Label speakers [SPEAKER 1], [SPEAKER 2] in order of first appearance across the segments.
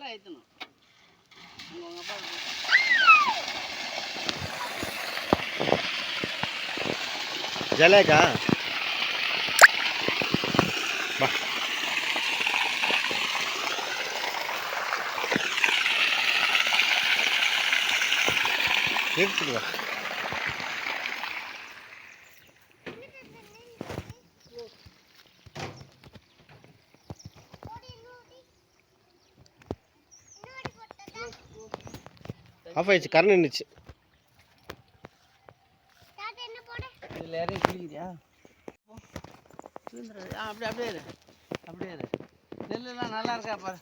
[SPEAKER 1] நல்லா ஏற்றணும் உங்கள் அப்பா
[SPEAKER 2] ஜலேக்கா வா. ஆஃப் ஆயிடுச்சு கரண்ட் நின்றுச்சு
[SPEAKER 1] இதில் இறங்கி குளிக்கிறியா அப்படியே அப்படியே இரு. அப்படியே இரு. நெல்லுலாம் நல்லா இருக்கா பாரு.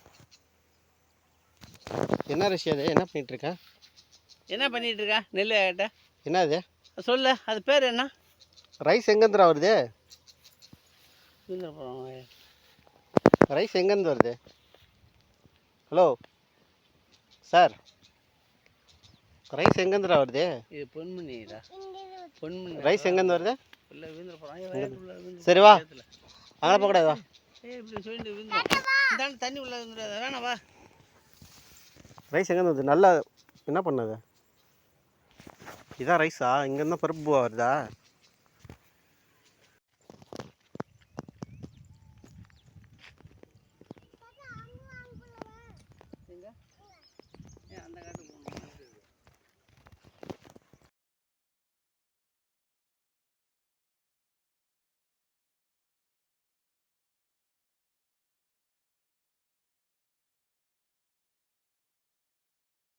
[SPEAKER 2] என்ன ரிஷி அது என்ன பண்ணிட்டு இருக்க
[SPEAKER 1] என்ன பண்ணிட்டு இருக்கா நெல் கிட்ட
[SPEAKER 2] என்ன அது
[SPEAKER 1] சொல்லு அது பேர் என்ன?
[SPEAKER 2] ரைஸ் எங்கேருந்துடா வருது? ரைஸ் எங்கேருந்து வருது? ஹலோ? சார் ரைஸ் எங்கேருந்துடா வருது?
[SPEAKER 1] இது பொன்மணிடா பொன்மணி
[SPEAKER 2] ரைஸ் எங்கேருந்து வருது?
[SPEAKER 1] உள்ள விழுந்துட போகிறான்
[SPEAKER 2] சரி வா. அங்கே போகக்கூடாது வா.
[SPEAKER 1] சொல்லிட்டு விழுந்துடும் தண்ணி உள்ளே விழுந்துடாது. வேணா வா.
[SPEAKER 2] ரைஸ் எங்கேருந்து வருது? நல்லா என்ன பண்ணது? இதான் ரைஸா இங்கேருந்து பருப்பு வருதா? அந்த காட்டுக்கு